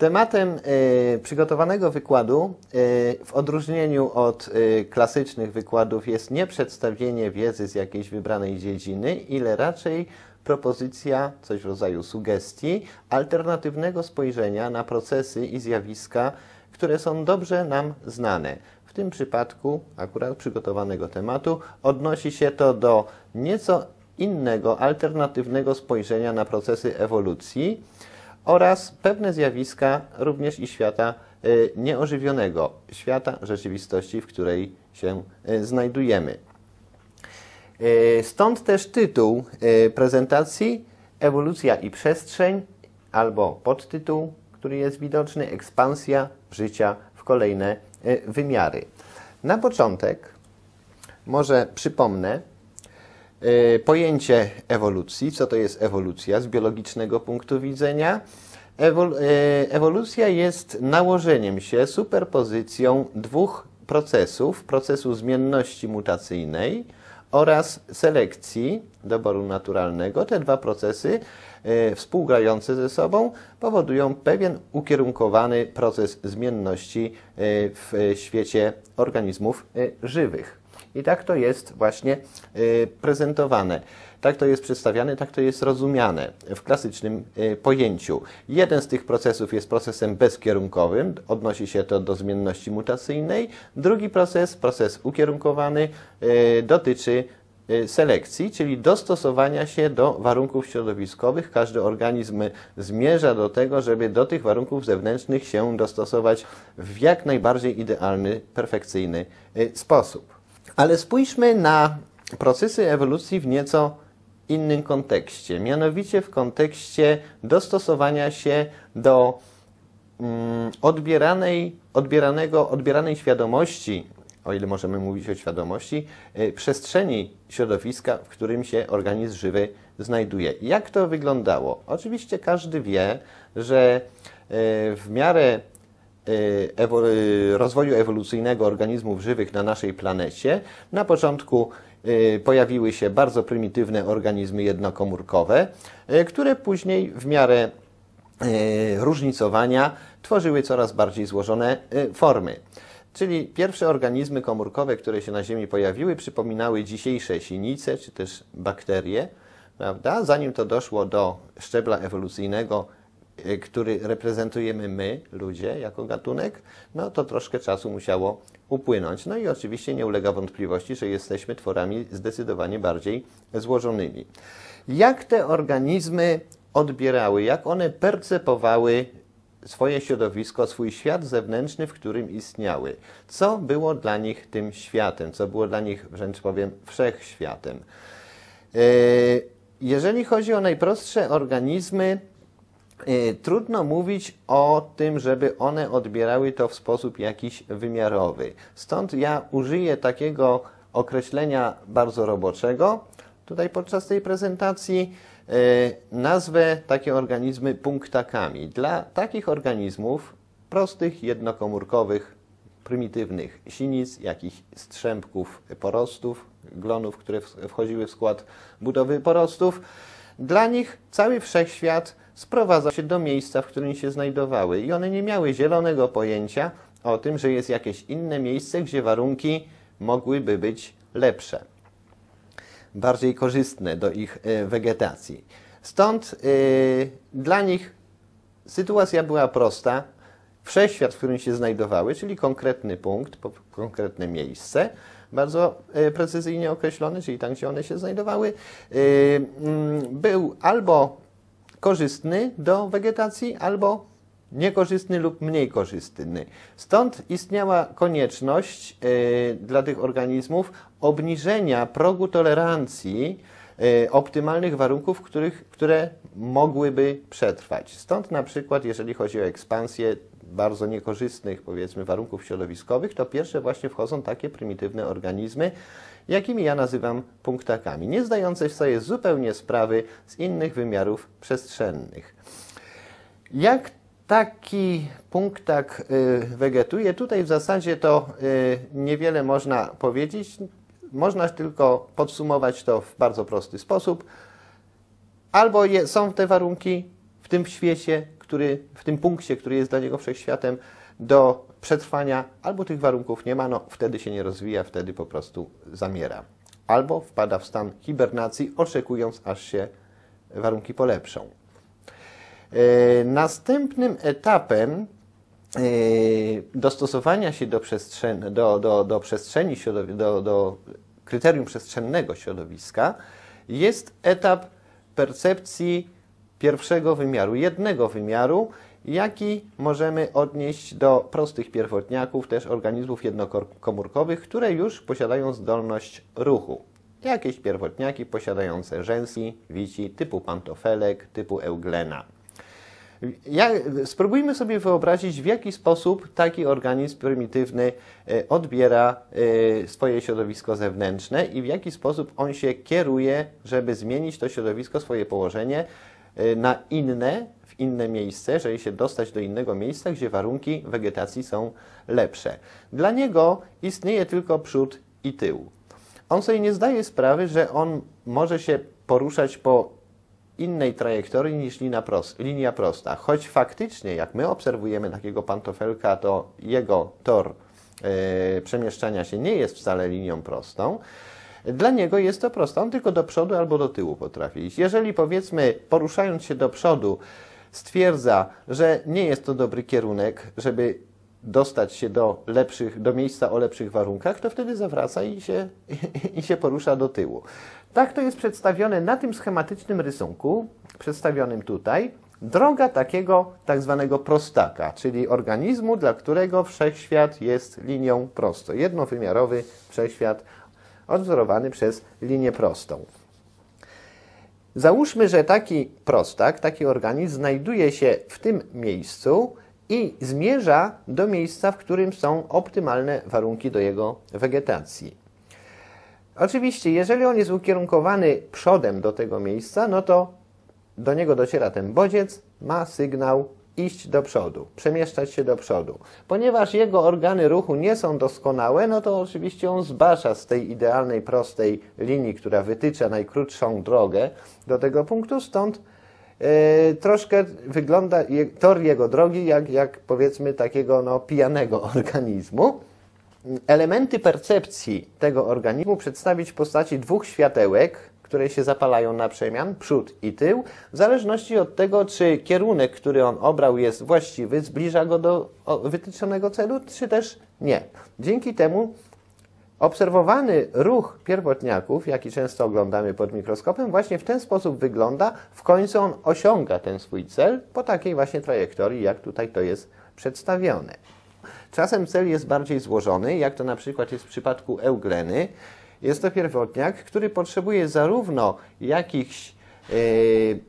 Tematem y, przygotowanego wykładu, y, w odróżnieniu od y, klasycznych wykładów, jest nie przedstawienie wiedzy z jakiejś wybranej dziedziny, ile raczej propozycja, coś w rodzaju sugestii, alternatywnego spojrzenia na procesy i zjawiska, które są dobrze nam znane. W tym przypadku, akurat przygotowanego tematu, odnosi się to do nieco innego, alternatywnego spojrzenia na procesy ewolucji oraz pewne zjawiska również i świata y, nieożywionego, świata rzeczywistości, w której się y, znajdujemy. Y, stąd też tytuł prezentacji Ewolucja i przestrzeń albo podtytuł, który jest widoczny Ekspansja życia w kolejne wymiary. Na początek może przypomnę, pojęcie ewolucji. Co to jest ewolucja z biologicznego punktu widzenia? Y, ewolucja jest nałożeniem się, superpozycją dwóch procesów: procesu zmienności mutacyjnej oraz selekcji doboru naturalnego. Te dwa procesy y, współgrające ze sobą powodują pewien ukierunkowany proces zmienności w świecie organizmów żywych. I tak to jest właśnie y, prezentowane. Tak to jest przedstawiane, tak to jest rozumiane w klasycznym y, pojęciu. Jeden z tych procesów jest procesem bezkierunkowym, odnosi się to do zmienności mutacyjnej. Drugi proces, proces ukierunkowany, y, dotyczy selekcji, czyli dostosowania się do warunków środowiskowych. Każdy organizm zmierza do tego, żeby do tych warunków zewnętrznych się dostosować w jak najbardziej idealny, perfekcyjny sposób. Ale spójrzmy na procesy ewolucji w nieco innym kontekście, mianowicie w kontekście dostosowania się do mm, odbieranej, odbieranego, odbieranej świadomości, o ile możemy mówić o świadomości, y, przestrzeni środowiska, w którym się organizm żywy znajduje. Jak to wyglądało? Oczywiście każdy wie, że y, w miarę Y, y, rozwoju ewolucyjnego organizmów żywych na naszej planecie. Na początku y, pojawiły się bardzo prymitywne organizmy jednokomórkowe, które później w miarę różnicowania tworzyły coraz bardziej złożone formy. Czyli pierwsze organizmy komórkowe, które się na Ziemi pojawiły, przypominały dzisiejsze sinice czy też bakterie, prawda? Zanim to doszło do szczebla ewolucyjnego który reprezentujemy my, ludzie, jako gatunek, no to troszkę czasu musiało upłynąć. No i oczywiście nie ulega wątpliwości, że jesteśmy tworami zdecydowanie bardziej złożonymi. Jak te organizmy odbierały, jak one percepowały swoje środowisko, swój świat zewnętrzny, w którym istniały. Co było dla nich tym światem, co było dla nich, wręcz powiem, wszechświatem. Y, jeżeli chodzi o najprostsze organizmy, Y, trudno mówić o tym, żeby one odbierały to w sposób jakiś wymiarowy. Stąd ja użyję takiego określenia bardzo roboczego tutaj podczas tej prezentacji. Y, nazwę takie organizmy punktakami. Dla takich organizmów prostych, jednokomórkowych, prymitywnych sinic, jakichś strzępków porostów, glonów, które wchodziły w skład budowy porostów, dla nich cały wszechświat sprowadza się do miejsca, w którym się znajdowały i one nie miały zielonego pojęcia o tym, że jest jakieś inne miejsce, gdzie warunki mogłyby być lepsze, bardziej korzystne do ich e, wegetacji. Stąd yy, dla nich sytuacja była prosta. Wszechświat, w którym się znajdowały, czyli konkretny punkt, konkretne miejsce, bardzo e, precyzyjnie określony, czyli tam, gdzie one się znajdowały, mm, był albo korzystny do wegetacji albo niekorzystny lub mniej korzystny. Stąd istniała konieczność y, dla tych organizmów obniżenia progu tolerancji optymalnych warunków, których, które mogłyby przetrwać. Stąd na przykład, jeżeli chodzi o ekspansję bardzo niekorzystnych, powiedzmy, warunków środowiskowych, to pierwsze właśnie wchodzą takie prymitywne organizmy, jakimi ja nazywam punktakami, nie zdające sobie zupełnie sprawy z innych wymiarów przestrzennych. Jak taki punktak y, wegetuje? Tutaj w zasadzie to y, niewiele można powiedzieć. Można tylko podsumować to w bardzo prosty sposób. Albo są te warunki w tym świecie, który, w tym punkcie, który jest dla niego wszechświatem, do przetrwania, albo tych warunków nie ma, no wtedy się nie rozwija, wtedy po prostu zamiera. Albo wpada w stan hibernacji, oczekując, aż się warunki polepszą. E, następnym etapem e, dostosowania się do, przestrzeni, do, do, do przestrzeni do, do kryterium przestrzennego środowiska jest etap percepcji pierwszego wymiaru, jednego wymiaru, jaki możemy odnieść do prostych pierwotniaków, też organizmów jednokomórkowych, które już posiadają zdolność ruchu. Jakieś pierwotniaki posiadające rzęsi, wici typu pantofelek, typu euglena. Ja, spróbujmy sobie wyobrazić, w jaki sposób taki organizm prymitywny e, odbiera e, swoje środowisko zewnętrzne i w jaki sposób on się kieruje, żeby zmienić to środowisko, swoje położenie na inne, w inne miejsce, żeby się dostać do innego miejsca, gdzie warunki wegetacji są lepsze. Dla niego istnieje tylko przód i tył. On sobie nie zdaje sprawy, że on może się poruszać po innej trajektorii niż linia, prost, linia prosta. Choć faktycznie, jak my obserwujemy takiego pantofelka, to jego tor e, przemieszczania się nie jest wcale linią prostą. Dla niego jest to proste. On tylko do przodu albo do tyłu potrafi iść. Jeżeli powiedzmy, poruszając się do przodu, stwierdza, że nie jest to dobry kierunek, żeby dostać się do, lepszych, do miejsca o lepszych warunkach, to wtedy zawraca i się, i się porusza do tyłu. Tak to jest przedstawione na tym schematycznym rysunku, przedstawionym tutaj, droga takiego tak zwanego prostaka, czyli organizmu, dla którego wszechświat jest linią prostą. Jednowymiarowy wszechświat odwzorowany przez linię prostą. Załóżmy, że taki prostak, taki organizm znajduje się w tym miejscu i zmierza do miejsca, w którym są optymalne warunki do jego wegetacji. Oczywiście, jeżeli on jest ukierunkowany przodem do tego miejsca, no to do niego dociera ten bodziec, ma sygnał iść do przodu, przemieszczać się do przodu. Ponieważ jego organy ruchu nie są doskonałe, no to oczywiście on zbacza z tej idealnej, prostej linii, która wytycza najkrótszą drogę do tego punktu, stąd e, troszkę wygląda je, tor jego drogi jak, jak powiedzmy takiego no, pijanego organizmu. Elementy percepcji tego organizmu przedstawić w postaci dwóch światełek, które się zapalają na przemian, przód i tył, w zależności od tego, czy kierunek, który on obrał jest właściwy, zbliża go do wytyczonego celu, czy też nie. Dzięki temu obserwowany ruch pierwotniaków, jaki często oglądamy pod mikroskopem, właśnie w ten sposób wygląda. W końcu on osiąga ten swój cel po takiej właśnie trajektorii, jak tutaj to jest przedstawione. Czasem cel jest bardziej złożony, jak to na przykład jest w przypadku eugleny. Jest to pierwotniak, który potrzebuje zarówno jakichś yy,